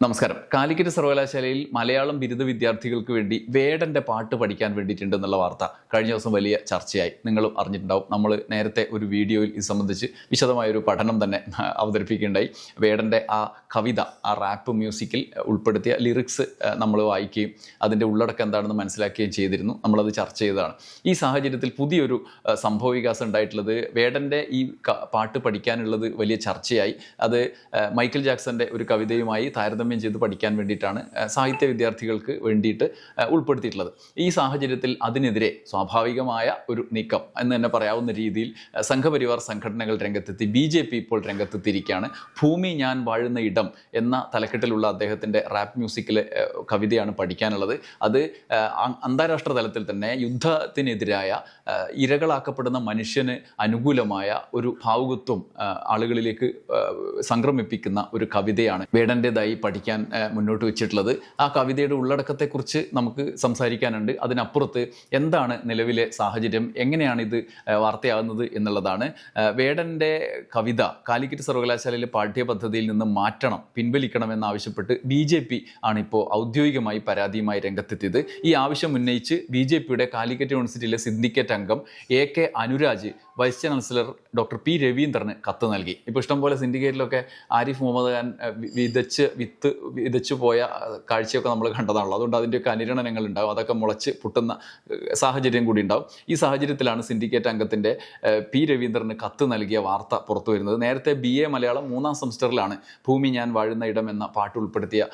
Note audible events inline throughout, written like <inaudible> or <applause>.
നമസ്കാരം. കാലിക്കറ്റ് സർവകലാശാലയിൽ മലയാളം ബിരുദ വിദ്യാർത്ഥികൾക്ക് വേണ്ടി വേടന്റെ പാട്ട് പഠിക്കാൻ വേണ്ടിയിട്ടുണ്ട് എന്നുള്ള വാർത്ത കഴിഞ്ഞ ദിവസം വലിയ ചർച്ചയായി. നിങ്ങളും അറിഞ്ഞിട്ടുണ്ടാവും. നമ്മൾ നേരത്തെ ഒരു വീഡിയോയിൽ ഇത് സംബന്ധിച്ച് വിശദമായൊരു പഠനം തന്നെ <laughs> അവതരിപ്പിക്കുകയുണ്ടായി. വേടന്റെ ആ കവിത ആ റാപ്പ് മ്യൂസിക്കിൽ ഉൾപ്പെടുത്തിയ ലിറിക്സ് നമ്മൾ വായിക്കുകയും അതിന്റെ ഉള്ളടക്കം എന്താണെന്ന് മനസ്സിലാക്കുകയും ചെയ്തിരുന്നു. നമ്മളത് ചർച്ച ചെയ്തതാണ്. ഈ സാഹചര്യത്തിൽ പുതിയൊരു സംഭവ വികാസം ഉണ്ടായിട്ടുള്ളത് വേടന്റെ ഈ പാട്ട് പഠിക്കാനുള്ളത് വലിയ ചർച്ചയായി. അത് മൈക്കിൾ ജാക്സന്റെ ഒരു കവിതയുമായി താരതമ്യം ചെയ്ത് പഠിക്കാൻ വേണ്ടിയിട്ടാണ് സാഹിത്യ വിദ്യാർത്ഥികൾക്ക് വേണ്ടിയിട്ട് ഉൾപ്പെടുത്തിയിട്ടുള്ളത്. ഈ സാഹചര്യത്തിൽ അതിനെതിരെ സ്വാഭാവികമായ ഒരു നീക്കം എന്ന് തന്നെ പറയാവുന്ന രീതിയിൽ സംഘപരിവാർ സംഘടനകൾ രംഗത്തെത്തി ബി ജെ പി ഇപ്പോൾ രംഗത്തെത്തിയിരിക്കുകയാണ്. ഭൂമി ഞാൻ വാഴുന്ന ഇടം എന്ന തലക്കെട്ടിലുള്ള അദ്ദേഹത്തിന്റെ റാപ്പ് മ്യൂസിക്കിലെ കവിതയാണ് പഠിക്കാനുള്ളത്. അത് അന്താരാഷ്ട്ര തലത്തിൽ തന്നെ യുദ്ധത്തിനെതിരായ ഇരകളാക്കപ്പെടുന്ന മനുഷ്യന് അനുകൂലമായ ഒരു ഭാവുകത്വം ആളുകളിലേക്ക് സംക്രമിപ്പിക്കുന്ന ഒരു കവിതയാണ് വേടന്റെതായി പഠിക്കാൻ മുന്നോട്ട് വെച്ചിട്ടുള്ളത്. ആ കവിതയുടെ ഉള്ളടക്കത്തെക്കുറിച്ച് നമുക്ക് സംസാരിക്കാനുണ്ട്. അതിനപ്പുറത്ത് എന്താണ് നിലവിലെ സാഹചര്യം? എങ്ങനെയാണ് ഇത് വാർത്തയാകുന്നത് എന്നുള്ളതാണ്. വേടന്റെ കവിത കാലിക്കറ്റ് സർവകലാശാലയിലെ പാഠ്യപദ്ധതിയിൽ നിന്ന് മാറ്റണം പിൻവലിക്കണമെന്നാവശ്യപ്പെട്ട് ബി ജെ പി ആണിപ്പോൾ ഔദ്യോഗികമായി പരാതിയുമായി രംഗത്തെത്തിയത്. ഈ ആവശ്യം ഉന്നയിച്ച് ബി ജെ പിയുടെ കാലിക്കറ്റ് യൂണിവേഴ്സിറ്റിയിലെ സിൻഡിക്കേറ്റ് അംഗം A K Anuraj vice chancellor doctor P രവീന്ദ്രന് കത്ത് നൽകി. ഇപ്പോൾ ഇഷ്ടംപോലെ സിൻഡിക്കേറ്റിലൊക്കെ ആരിഫ് മുഹമ്മദ് ഖാൻ വിതച്ച് വിത്ത് വിതച്ചു പോയ കാഴ്ചയൊക്കെ നമ്മൾ കണ്ടതാണല്ലോ. അതുകൊണ്ട് അതിന്റെയൊക്കെ അനുരണനങ്ങൾ ഉണ്ടാവും അതൊക്കെ മുളച്ച് പൊട്ടുന്ന സാഹചര്യം കൂടി ഉണ്ടാവും. ഈ സാഹചര്യത്തിലാണ് സിൻഡിക്കേറ്റ് അംഗത്തിന്റെ പി രവീന്ദ്രന് കത്ത് നൽകിയ വാർത്ത പുറത്തു വരുന്നത്. നേരത്തെ ബി എ മലയാളം മൂന്നാം സെമസ്റ്ററിലാണ് ഭൂമി ഞാൻ വാഴുന്ന ഇടം എന്ന പാട്ട് ഉൾപ്പെടുത്തിയ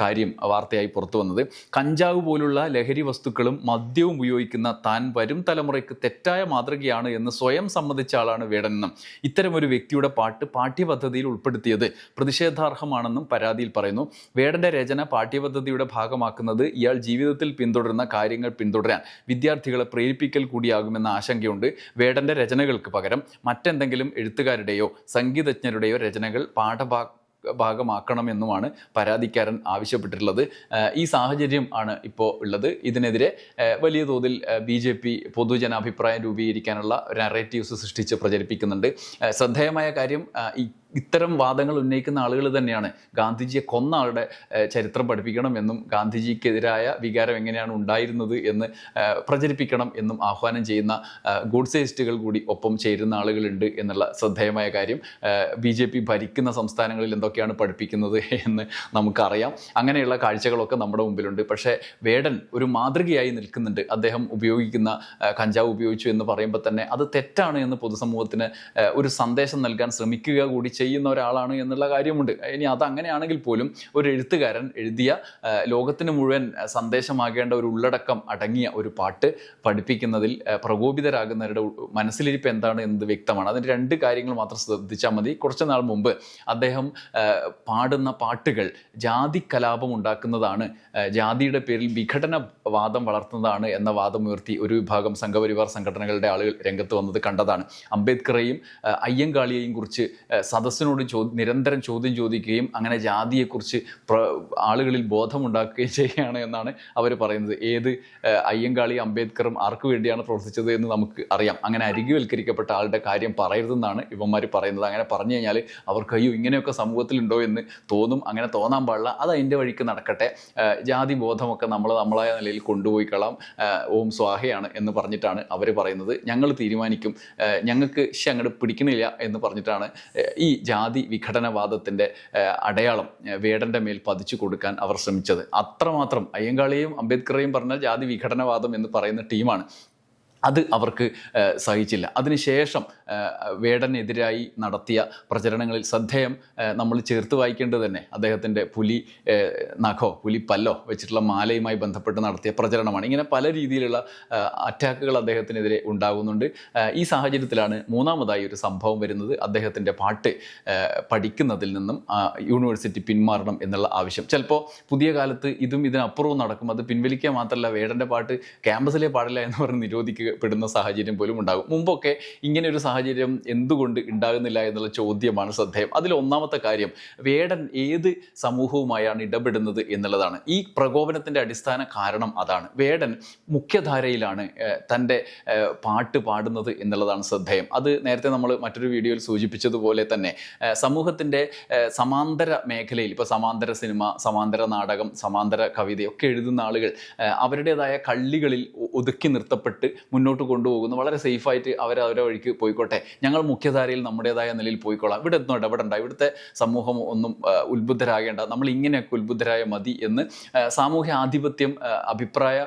കാര്യം വാർത്തയായി പുറത്തു വന്നത്. കഞ്ചാവ് പോലുള്ള ലഹരി വസ്തുക്കളും മദ്യവും ഉപയോഗിക്കുന്ന താൻ വരും തലമുറയ്ക്ക് തെറ്റായ മാതൃകയാണ് എന്ന് സ്വയം സമ്മതിച്ച ആളാണ് വേടനെന്നും ഇത്തരം ഒരു വ്യക്തിയുടെ പാട്ട് പാഠ്യപദ്ധതിയിൽ ഉൾപ്പെടുത്തിയത് പ്രതിഷേധാർഹമാണെന്നും പരാതിയിൽ പറയുന്നു. വേടന്റെ രചന പാഠ്യപദ്ധതിയുടെ ഭാഗമാക്കുന്നത് ഇയാൾ ജീവിതത്തിൽ പിന്തുടരുന്ന കാര്യങ്ങൾ പിന്തുടരാൻ വിദ്യാർത്ഥികളെ പ്രേരിപ്പിക്കൽ കൂടിയാകുമെന്ന ആശങ്കയുണ്ട്. വേടന്റെ രചനകൾക്ക് പകരം മറ്റെന്തെങ്കിലും എഴുത്തുകാരുടെയോ സംഗീതജ്ഞരുടെയോ രചനകൾ പാഠഭാ ഭാഗമാക്കണമെന്നുമാണ് പരാതിക്കാരൻ ആവശ്യപ്പെട്ടിട്ടുള്ളത്. ഈ സാഹചര്യം ആണ് ഇപ്പോൾ ഉള്ളത്. ഇതിനെതിരെ വലിയ തോതിൽ ബി ജെ പി പൊതുജനാഭിപ്രായം രൂപീകരിക്കാനുള്ള നറേറ്റീവ്സ് സൃഷ്ടിച്ച് പ്രചരിപ്പിക്കുന്നുണ്ട്. ശ്രദ്ധേയമായ കാര്യം ഇത്തരം വാദങ്ങൾ ഉന്നയിക്കുന്ന ആളുകൾ തന്നെയാണ്. ഗാന്ധിജിയെ കൊന്ന ആളുടെ ചരിത്രം പഠിപ്പിക്കണം എന്നും ഗാന്ധിജിക്കെതിരായ വികാരം എങ്ങനെയാണ് ഉണ്ടായിരുന്നത് എന്ന് പ്രചരിപ്പിക്കണം എന്നും ആഹ്വാനം ചെയ്യുന്ന ഏഹ് ഗൂഡ്സേയിസ്റ്റുകൾ കൂടി ഒപ്പം ചേരുന്ന ആളുകളുണ്ട് എന്നുള്ള ശ്രദ്ധേയമായ കാര്യം ബി ജെ പി ഭരിക്കുന്ന സംസ്ഥാനങ്ങളിൽ എന്തൊക്കെയാണ് പഠിപ്പിക്കുന്നത് എന്ന് നമുക്കറിയാം. അങ്ങനെയുള്ള കാഴ്ചകളൊക്കെ നമ്മുടെ മുമ്പിലുണ്ട്. പക്ഷേ വേടൻ ഒരു മാതൃകയായി നിൽക്കുന്നുണ്ട്. അദ്ദേഹം ഉപയോഗിക്കുന്ന കഞ്ചാവ് ഉപയോഗിച്ചു എന്ന് പറയുമ്പോൾ തന്നെ അത് തെറ്റാണ് എന്ന് പൊതുസമൂഹത്തിന് ഒരു സന്ദേശം നൽകാൻ ശ്രമിക്കുക കൂടി ചെയ്യുന്ന ഒരാളാണ് എന്നുള്ള കാര്യമുണ്ട്. ഇനി അത് അങ്ങനെയാണെങ്കിൽ പോലും ഒരു എഴുത്തുകാരൻ എഴുതിയ ലോകത്തിന് മുഴുവൻ സന്ദേശമാകേണ്ട ഒരു ഉള്ളടക്കം അടങ്ങിയ ഒരു പാട്ട് പഠിപ്പിക്കുന്നതിൽ പ്രകോപിതരാകുന്നവരുടെ മനസ്സിലിരിപ്പ് എന്താണ് എന്നത് വ്യക്തമാണ്. അതിന് രണ്ട് കാര്യങ്ങൾ മാത്രം ശ്രദ്ധിച്ചാൽ മതി. കുറച്ച് നാൾ മുമ്പ് അദ്ദേഹം പാടുന്ന പാട്ടുകൾ ജാതി കലാപം ഉണ്ടാക്കുന്നതാണ് ജാതിയുടെ പേരിൽ വിഘടനവാദം വളർത്തുന്നതാണ് എന്ന വാദം ഉയർത്തി ഒരു വിഭാഗം സംഘപരിവാർ സംഘടനകളുടെ ആളുകൾ രംഗത്ത് വന്നത് കണ്ടതാണ്. അംബേദ്കറെയും അയ്യങ്കാളിയെയും കുറിച്ച് ഏഹ് സദസ്സിനോട് ചോ നിരന്തരം ചോദ്യം ചോദിക്കുകയും അങ്ങനെ ജാതിയെക്കുറിച്ച് പ്ര ആളുകളിൽ ബോധമുണ്ടാക്കുകയും ചെയ്യുകയാണ് എന്നാണ് അവർ പറയുന്നത്. ഏത് അയ്യങ്കാളി അംബേദ്കറും ആർക്ക് വേണ്ടിയാണ് പ്രവർത്തിച്ചത് എന്ന് നമുക്ക് അറിയാം. അങ്ങനെ അരികുവൽക്കരിക്കപ്പെട്ട ആളുടെ കാര്യം പറയരുതെന്നാണ് ഇവന്മാർ പറയുന്നത്. അങ്ങനെ പറഞ്ഞു കഴിഞ്ഞാൽ അവർക്ക് അയ്യോ ഇങ്ങനെയൊക്കെ സമൂഹത്തിലുണ്ടോ എന്ന് തോന്നും. അങ്ങനെ തോന്നാൻ പാടില്ല. അത് അതിന്റെ വഴിക്ക് നടക്കട്ടെ. ജാതി ബോധമൊക്കെ നമ്മൾ നമ്മളായ നിലയിൽ കൊണ്ടുപോയി കളാം. ഓം സ്വാഹയാണ് എന്ന് പറഞ്ഞിട്ടാണ് അവർ പറയുന്നത്. ഞങ്ങൾ തീരുമാനിക്കും. ഞങ്ങൾക്ക് ശങ്ങട് പിടിക്കണില്ല എന്ന് പറഞ്ഞിട്ടാണ് ഈ ജാതി വിഘടനവാദത്തിന്റെ അടയാളം വേടന്റെ മേൽ പതിച്ചു കൊടുക്കാൻ അവർ ശ്രമിച്ചത്. അത്രമാത്രം അയ്യങ്കാളിയും അംബേദ്കറേയും പറഞ്ഞ ജാതി വിഘടനവാദം എന്ന് പറയുന്ന ടീമാണ് അത് അവർക്ക് സഹിച്ചില്ല. അതിനുശേഷം വേടനെതിരായി നടത്തിയ പ്രചരണങ്ങളിൽ ശ്രദ്ധേയം നമ്മൾ ചേർത്ത് വായിക്കേണ്ടത് തന്നെ. അദ്ദേഹത്തിന്റെ പുലി നഖോ പുലി പല്ലോ വെച്ചിട്ടുള്ള മാലയുമായി ബന്ധപ്പെട്ട് നടത്തിയ പ്രചരണമാണ്. ഇങ്ങനെ പല രീതിയിലുള്ള അറ്റാക്കുകൾ അദ്ദേഹത്തിനെതിരെ ഉണ്ടാകുന്നുണ്ട്. ഈ സാഹചര്യത്തിലാണ് മൂന്നാമതായി ഒരു സംഭവം വരുന്നത്. അദ്ദേഹത്തിന്റെ പാട്ട് പഠിക്കുന്നതിൽ നിന്നും യൂണിവേഴ്സിറ്റി പിന്മാറണം എന്നുള്ള ആവശ്യം. ചിലപ്പോൾ പുതിയ കാലത്ത് ഇതും ഇതിനപ്പുറവും നടക്കും. അത് പിൻവലിക്കുക മാത്രമല്ല വേടന്റെ പാട്ട് ക്യാമ്പസിലെ പാടില്ല എന്ന് പറഞ്ഞ് നിരോധിക്കുക ചെയ്യപ്പെടുന്ന സാഹചര്യം പോലും ഉണ്ടാകും. മുമ്പൊക്കെ ഇങ്ങനെ ഒരു സാഹചര്യം എന്തുകൊണ്ട് ഉണ്ടാകുന്നില്ല എന്നുള്ള ചോദ്യമാണ് ശ്രദ്ധേയം. അതിൽ ഒന്നാമത്തെ കാര്യം വേടൻ ഏത് സമൂഹവുമായാണ് ഇടപെടുന്നത് എന്നുള്ളതാണ്. ഈ പ്രകോപനത്തിന്റെ അടിസ്ഥാന കാരണം അതാണ്. വേടൻ മുഖ്യധാരയിലാണ് തന്റെ പാട്ട് പാടുന്നത് എന്നുള്ളതാണ് ശ്രദ്ധേയം. അത് നേരത്തെ നമ്മൾ മറ്റൊരു വീഡിയോയിൽ സൂചിപ്പിച്ചതുപോലെ തന്നെ സമൂഹത്തിന്റെ സമാന്തര മേഖലയിൽ ഇപ്പോൾ സമാന്തര സിനിമ സമാന്തര നാടകം സമാന്തര കവിതയൊക്കെ എഴുതുന്ന ആളുകൾ അവരുടേതായ കള്ളികളിൽ ഒതുക്കി നിർത്തപ്പെട്ട് മുന്നോട്ട് കൊണ്ടുപോകുന്നു. വളരെ സേഫായിട്ട് അവർ അവരെ വഴിക്ക് പോയിക്കോട്ടെ. ഞങ്ങൾ മുഖ്യധാരയിൽ നമ്മുടേതായ നിലയിൽ പോയിക്കോളാം. ഇവിടെ ഒന്നും ഇടപെടണ്ട. ഇവിടുത്തെ സമൂഹം ഒന്നും ഉത്ബുദ്ധരാകേണ്ട. നമ്മൾ ഇങ്ങനെയൊക്കെ ഉത്ബുദ്ധരായ മതി എന്ന് സാമൂഹ്യ ആധിപത്യം അഭിപ്രായ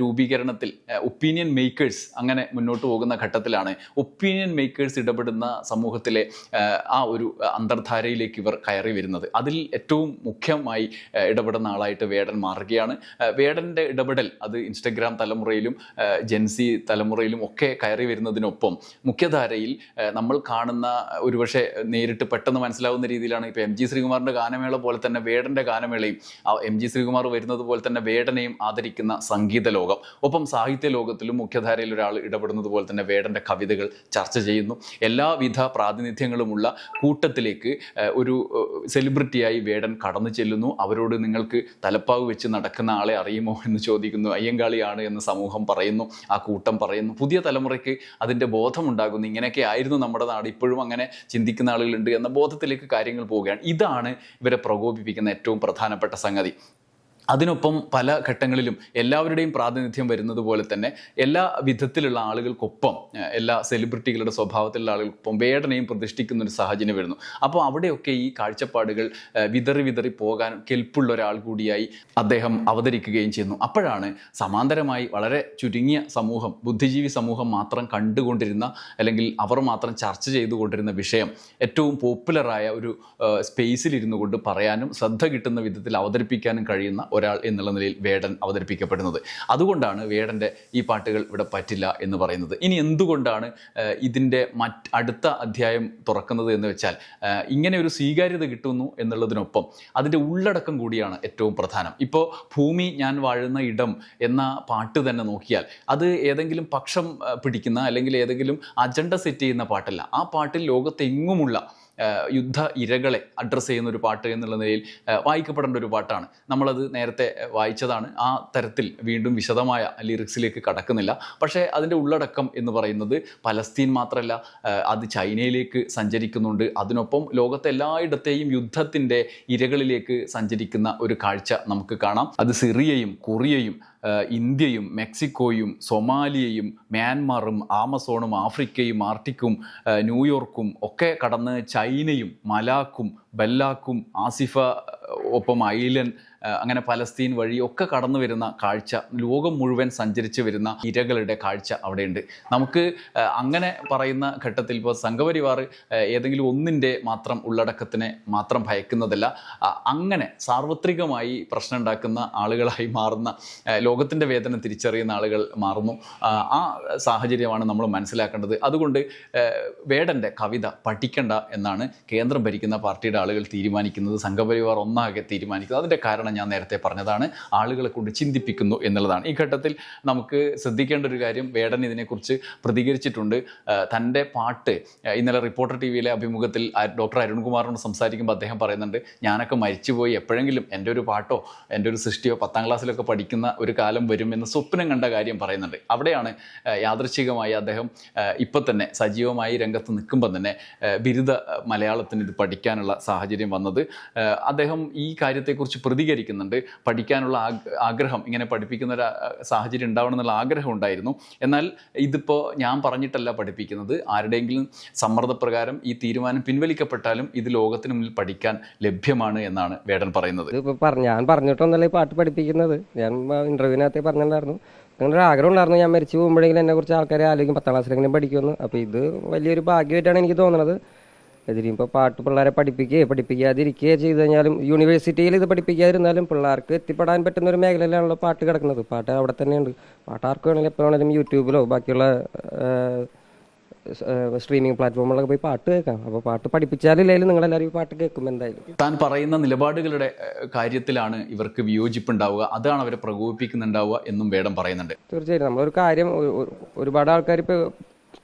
രൂപീകരണത്തിൽ ഒപ്പീനിയൻ മേക്കേഴ്സ് അങ്ങനെ മുന്നോട്ട് പോകുന്ന ഘട്ടത്തിലാണ്. ഒപ്പീനിയൻ മേക്കേഴ്സ് ഇടപെടുന്ന സമൂഹത്തിലെ ആ ഒരു അന്തർധാരയിലേക്ക് ഇവർ കയറി വരുന്നത്. അതിൽ ഏറ്റവും മുഖ്യമായി ഇടപെടുന്ന ആളായിട്ട് വേടൻ മാറുകയാണ്. വേടന്റെ ഇടപെടൽ അത് ഇൻസ്റ്റഗ്രാം തലമുറയിലും ജെൻസി തലമുറയിലും ഒക്കെ കയറി വരുന്നതിനൊപ്പം മുഖ്യധാരയിൽ നമ്മൾ കാണുന്ന ഒരുപക്ഷെ നേരിട്ട് പെട്ടെന്ന് മനസ്സിലാവുന്ന രീതിയിലാണ് ഇപ്പോൾ എം ജി ശ്രീകുമാറിന്റെ ഗാനമേള പോലെ തന്നെ വേടന്റെ ഗാനമേളയും എം ജി ശ്രീകുമാർ വരുന്നത് പോലെ തന്നെ വേടനെയും ആദരിക്കുന്ന സംഗീത ലോകം. ഒപ്പം സാഹിത്യ ലോകത്തിലും മുഖ്യധാരയിൽ ഒരാൾ ഇടപെടുന്നത് പോലെ തന്നെ വേടന്റെ കവിതകൾ ചർച്ച ചെയ്യുന്നു. എല്ലാവിധ പ്രാതിനിധ്യങ്ങളുമുള്ള കൂട്ടത്തിലേക്ക് ഒരു സെലിബ്രിറ്റിയായി വേടൻ കടന്നു ചെല്ലുന്നു. അവരോട് നിങ്ങൾക്ക് തലപ്പാവ് വെച്ച് നടക്കുന്ന ആളെ അറിയുമോ എന്ന് ചോദിക്കുന്നു. അയ്യങ്കാളിയാണ് എന്ന് സമൂഹം പറയുന്നു. ആ കൂട്ടം പറയുന്നു. പുതിയ തലമുറയ്ക്ക് അതിന്റെ ബോധമുണ്ടാകുന്നു. ഇങ്ങനെയൊക്കെ ആയിരുന്നു നമ്മുടെ നാട്. ഇപ്പോഴും അങ്ങനെ ചിന്തിക്കുന്ന ആളുകളുണ്ട് എന്ന ബോധത്തിലേക്ക് കാര്യങ്ങൾ പോവുകയാണ്. ഇതാണ് ഇവരെ പ്രകോപിപ്പിക്കുന്ന ഏറ്റവും പ്രധാനപ്പെട്ട സംഗതി. അതിനൊപ്പം പല ഘട്ടങ്ങളിലും എല്ലാവരുടെയും പ്രാതിനിധ്യം വരുന്നത് പോലെ തന്നെ എല്ലാ വിധത്തിലുള്ള ആളുകൾക്കൊപ്പം എല്ലാ സെലിബ്രിറ്റികളുടെ സ്വഭാവത്തിലുള്ള ആളുകൾക്കൊപ്പം വേടനയും പ്രതിഷ്ഠിക്കുന്ന ഒരു സാഹചര്യം വരുന്നു. അപ്പോൾ അവിടെയൊക്കെ ഈ കാഴ്ചപ്പാടുകൾ വിതറി വിതറി പോകാൻ കെൽപ്പുള്ള ഒരാൾ കൂടിയായി അദ്ദേഹം അവതരിക്കുകയും ചെയ്യുന്നു. അപ്പോഴാണ് സമാന്തരമായി വളരെ ചുരുങ്ങിയ സമൂഹം ബുദ്ധിജീവി സമൂഹം മാത്രം കണ്ടുകൊണ്ടിരുന്ന അല്ലെങ്കിൽ അവർ മാത്രം ചർച്ച ചെയ്തുകൊണ്ടിരുന്ന വിഷയം ഏറ്റവും പോപ്പുലറായ ഒരു സ്പേസിലിരുന്നു കൊണ്ട് പറയാനും ശ്രദ്ധ കിട്ടുന്ന വിധത്തിൽ അവതരിപ്പിക്കാനും കഴിയുന്ന ഒരാൾ എന്നുള്ള നിലയിൽ വേടൻ അവതരിപ്പിക്കപ്പെടുന്നത്. അതുകൊണ്ടാണ് വേടന്റെ ഈ പാട്ടുകൾ ഇവിടെ പറ്റില്ല എന്ന് പറയുന്നത്. ഇനി എന്തുകൊണ്ടാണ് ഇതിന്റെ മറ്റ് അടുത്ത അധ്യായം തുറക്കുന്നത് എന്ന് വെച്ചാൽ ഇങ്ങനെ ഒരു സ്വീകാര്യത കിട്ടുന്നു എന്നുള്ളതിനൊപ്പം അതിന്റെ ഉള്ളടക്കം കൂടിയാണ് ഏറ്റവും പ്രധാനം. ഇപ്പോൾ ഭൂമി ഞാൻ വാഴുന്ന ഇടം എന്ന പാട്ട് തന്നെ നോക്കിയാൽ അത് ഏതെങ്കിലും പക്ഷം പിടിക്കുന്ന അല്ലെങ്കിൽ ഏതെങ്കിലും അജണ്ട സെറ്റ് ചെയ്യുന്ന പാട്ടല്ല. ആ പാട്ടിൽ ലോകത്തെങ്ങുമുള്ള യുദ്ധ ഇരകളെ അഡ്രസ്സ് ചെയ്യുന്ന ഒരു പാട്ട് എന്നുള്ള നിലയിൽ വായിക്കപ്പെടേണ്ട ഒരു പാട്ടാണ്. നമ്മളത് നേരത്തെ വായിച്ചതാണ്. ആ തരത്തിൽ വീണ്ടും വിശദമായ ലിറിക്സിലേക്ക് കടക്കുന്നില്ല. പക്ഷേ അതിന്റെ ഉള്ളടക്കം എന്ന് പറയുന്നത് പലസ്തീൻ മാത്രമല്ല അത് ചൈനയിലേക്ക് സഞ്ചരിക്കുന്നുണ്ട്. അതിനൊപ്പം ലോകത്തെ എല്ലായിടത്തെയും യുദ്ധത്തിന്റെ ഇരകളിലേക്ക് സഞ്ചരിക്കുന്ന ഒരു കാഴ്ച നമുക്ക് കാണാം. അത് സിറിയയും കൊറിയയും ഇന്ത്യയും മെക്സിക്കോയും സൊമാലിയയും മ്യാൻമാറും ആമസോണും ആഫ്രിക്കയും ആർട്ടിക്കും ന്യൂയോർക്കും ഒക്കെ കടന്ന് ചൈനയും മലാക്കും ബെല്ലാക്കും ആസിഫ ഒപ്പം ഐലൻ ഏഹ് അങ്ങനെ പലസ്തീൻ വഴിയൊക്കെ കടന്നു വരുന്ന കാഴ്ച ലോകം മുഴുവൻ സഞ്ചരിച്ച് വരുന്ന ഇരകളുടെ കാഴ്ച അവിടെയുണ്ട്. നമുക്ക് അങ്ങനെ പറയുന്ന ഘട്ടത്തിൽ ഇപ്പോൾ സംഘപരിവാർ ഏതെങ്കിലും ഒന്നിന്റെ മാത്രം ഉള്ളടക്കത്തിനെ മാത്രം ഭയക്കുന്നതല്ല അങ്ങനെ സാർവത്രികമായി പ്രശ്നം ഉണ്ടാക്കുന്ന ആളുകളായി മാറുന്ന ലോകത്തിന്റെ വേദന തിരിച്ചറിയുന്ന ആളുകൾ മാറുന്നു. ആ, സാഹചര്യമാണ് നമ്മൾ മനസ്സിലാക്കേണ്ടത്. അതുകൊണ്ട് വേടന്റെ കവിത പഠിക്കണ്ട എന്നാണ് കേന്ദ്രം ഭരിക്കുന്ന പാർട്ടിയുടെ ആളുകൾ തീരുമാനിക്കുന്നത് സംഘപരിവാർ ഒന്നാകെ തീരുമാനിക്കുന്നത്. അതിന്റെ കാരണം ഞാൻ നേരത്തെ പറഞ്ഞതാണ്. ആളുകളെ കൊണ്ട് ചിന്തിപ്പിക്കുന്നു എന്നുള്ളതാണ്. ഈ ഘട്ടത്തിൽ നമുക്ക് ശ്രദ്ധിക്കേണ്ട ഒരു കാര്യം വേടൻ ഇതിനെക്കുറിച്ച് പ്രതികരിച്ചിട്ടുണ്ട്. തന്റെ പാട്ട് ഇന്നലെ റിപ്പോർട്ടർ ടി വിയിലെ അഭിമുഖത്തിൽ ഡോക്ടർ അരുൺകുമാറിനോട് സംസാരിക്കുമ്പോൾ അദ്ദേഹം പറയുന്നുണ്ട് ഞാനൊക്കെ മരിച്ചുപോയി. എപ്പോഴെങ്കിലും എന്റെ ഒരു പാട്ടോ എന്റെ ഒരു സൃഷ്ടിയോ പത്താം ക്ലാസ്സിലൊക്കെ പഠിക്കുന്ന ഒരു കാലം വരുമെന്ന് സ്വപ്നം കണ്ട കാര്യം പറയുന്നുണ്ട്. അവിടെയാണ് യാദൃശികമായി അദ്ദേഹം ഇപ്പം തന്നെ സജീവമായി രംഗത്ത് നിൽക്കുമ്പോൾ തന്നെ ബിരുദ മലയാളത്തിന് ഇത് പഠിക്കാനുള്ള സാഹചര്യം വന്നത്. അദ്ദേഹം ഈ കാര്യത്തെക്കുറിച്ച് പ്രതികരിക്കുന്നുണ്ട് പഠിക്കാനുള്ള ആഗ്രഹം ഇങ്ങനെ പഠിപ്പിക്കുന്ന ഒരു സാഹചര്യം ഉണ്ടാവണം എന്നുള്ള ആഗ്രഹം ഉണ്ടായിരുന്നു. എന്നാൽ ഇതിപ്പോൾ ഞാൻ പറഞ്ഞിട്ടല്ല പഠിപ്പിക്കുന്നത്. ആരുടെയെങ്കിലും സമ്മർദ്ദപ്രകാരം ഈ തീരുമാനം പിൻവലിക്കപ്പെട്ടാലും ഇത് ലോകത്തിന് മുന്നിൽ പഠിക്കാൻ ലഭ്യമാണ് എന്നാണ് വേടൻ പറയുന്നത്. ഞാൻ പറഞ്ഞിട്ടൊന്നല്ല ഈ പാട്ട് പഠിപ്പിക്കുന്നത്. ഞാൻ ഇന്റർവ്യൂവിനകത്ത് പറഞ്ഞിട്ടുണ്ടായിരുന്നു. അങ്ങനെ ഒരു ആഗ്രഹം ഉണ്ടായിരുന്നു. ഞാൻ മരിച്ചു പോകുമ്പോഴെങ്കിലും എന്നെ കുറിച്ച് ആൾക്കാരെ ആലോചിക്കും. പത്താം ക്ലാസ്സിലെങ്കിലും പഠിക്കുമെന്ന്. അപ്പോൾ ഇത് വലിയൊരു ഭാഗ്യമായിട്ടാണ് എനിക്ക് തോന്നുന്നത്. ഇതിനിപ്പോൾ പാട്ട് പിള്ളേരെ പഠിപ്പിക്കുകയോ പഠിപ്പിക്കാതിരിക്കുകയോ ചെയ്തു കഴിഞ്ഞാലും യൂണിവേഴ്സിറ്റിയിൽ ഇത് പഠിപ്പിക്കാതിരുന്നാലും പിള്ളേർക്ക് എത്തിപ്പെടാൻ പറ്റുന്ന ഒരു മേഖലയിലാണല്ലോ പാട്ട് കിടക്കുന്നത്. പാട്ട് അവിടെ തന്നെയുണ്ട്. പാട്ട് ആർക്ക് വേണമെങ്കിലും എപ്പോൾ വേണമെങ്കിലും യൂട്യൂബിലോ ബാക്കിയുള്ള സ്ട്രീമിംഗ് പ്ലാറ്റ്ഫോമുകളൊക്കെ പോയി പാട്ട് കേൾക്കാം. അപ്പോൾ പാട്ട് പഠിപ്പിച്ചാലില്ലെങ്കിലും നിങ്ങളെല്ലാവരും ഈ പാട്ട് കേൾക്കും എന്തായാലും. താൻ പറയുന്ന നിലപാടുകളുടെ കാര്യത്തിലാണ് ഇവർക്ക് വിയോജിപ്പുണ്ടാവുക. അതാണ് അവരെ പ്രകോപിപ്പിക്കുന്നുണ്ടാവുക എന്നും വേടം പറയുന്നുണ്ട്. തീർച്ചയായും നമ്മളൊരു കാര്യം ഒരു- ഒരു- ഒരുപാട് ആൾക്കാർ ഇപ്പോൾ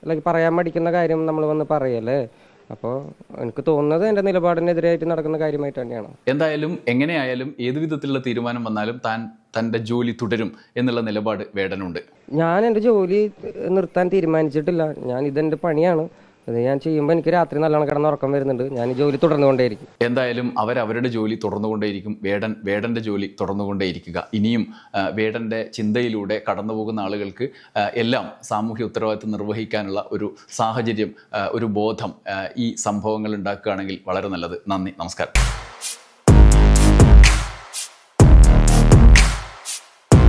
അല്ലെങ്കിൽ പറയാൻ മടിക്കുന്ന കാര്യം നമ്മൾ വന്ന് പറയല്ലേ? അപ്പോൾ എനിക്ക് തോന്നുന്നത് എന്റെ നിലപാടിനെതിരായിട്ട് നടക്കുന്ന കാര്യമായിട്ട് തന്നെയാണ്. എന്തായാലും എങ്ങനെയായാലും ഏത് വിധത്തിലുള്ള തീരുമാനം വന്നാലും താൻ തന്റെ ജോലി തുടരും എന്നുള്ള നിലപാട് വേടനുണ്ട്. ഞാൻ എന്റെ ജോലി നിർത്താൻ തീരുമാനിച്ചിട്ടില്ല. ഞാൻ ഇതെന്റെ പണിയാണ്. അത് ഞാൻ ചെയ്യുമ്പോൾ എനിക്ക് രാത്രി നല്ലോണം കിടന്ന് ഉറക്കം വരുന്നുണ്ട്. ഞാൻ ജോലി തുടർന്നുകൊണ്ടേയിരിക്കും എന്തായാലും അവർ അവരുടെ ജോലി തുടർന്നുകൊണ്ടേയിരിക്കും വേടൻ വേടന്റെ ജോലി തുടർന്നുകൊണ്ടേയിരിക്കുക ഇനിയും വേടന്റെ ചിന്തയിലൂടെ കടന്നുപോകുന്ന ആളുകൾക്ക് എല്ലാം സാമൂഹ്യ ഉത്തരവാദിത്വം നിർവഹിക്കാനുള്ള ഒരു സാഹചര്യം ഒരു ബോധം ഈ സംഭവങ്ങൾ ഉണ്ടാക്കുകയാണെങ്കിൽ വളരെ നല്ലത്. നന്ദി. നമസ്കാരം.